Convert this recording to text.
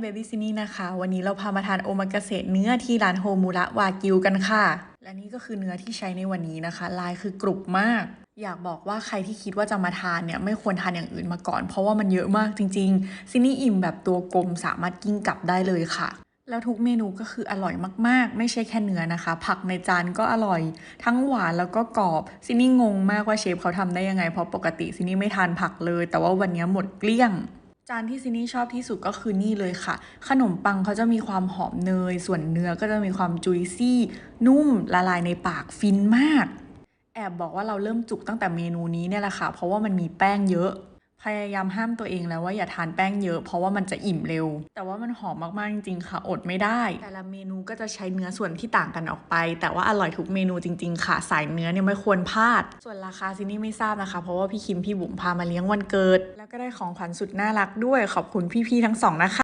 เบบี้ซินี่นะคะ วันนี้เราพามาทานโอมากาเสะเนื้อที่ร้านโฮมูระวากิวกันค่ะ และนี่ก็คือเนื้อที่ใช้ในวันนี้นะคะ ลายคือกรุบมาก อยากบอกว่าใครที่คิดว่าจะมาทานเนี่ยไม่ควรทานอย่างอื่นมาก่อน เพราะว่ามันเยอะมากจริง ๆ ซินี่อิ่มแบบตัวกลมสามารถกิ้งกลับได้เลยค่ะ แล้วทุกเมนูก็คืออร่อยมากๆ ไม่ใช่แค่เนื้อนะคะ ผักในจานก็อร่อย ทั้งหวานแล้วก็กรอบซินี่งงมากว่าเชฟเขาทำได้ยังไงเพราะปกติซินี่ไม่ทานผักเลย แต่ว่าวันนี้หมดเกลี้ยง จานที่ซินี่ชอบที่สุดก็คือนี่เลยค่ะ ขนมปังเขาจะมีความหอมเนย ส่วนเนื้อก็จะมีความจุยซี่ นุ่มละลายในปากฟินมาก แอบบอกว่าเราเริ่มจุกตั้งแต่เมนูนี้เนี่ยแหละค่ะ เพราะว่ามันมีแป้งเยอะ พยายามห้ามตัวเองแล้วว่าอย่าทานแป้งเยอะเพราะว่ามันจะอิ่มเร็ว แต่ว่ามันหอมมากๆจริงๆค่ะ อดไม่ได้ แต่ละเมนูก็จะใช้เนื้อส่วนที่ต่างกันออกไป แต่ว่าอร่อยทุกเมนูจริง ๆ ค่ะสายเนื้อเนี่ยไม่ควรพลาด ส่วนราคาซินี่ไม่ทราบนะคะ เพราะว่าพี่คิมพี่บุ๋มพามาเลี้ยงวันเกิด แล้วก็ได้ของขวัญสุดน่ารักด้วยขอบคุณพี่ๆทั้งสองนะคะ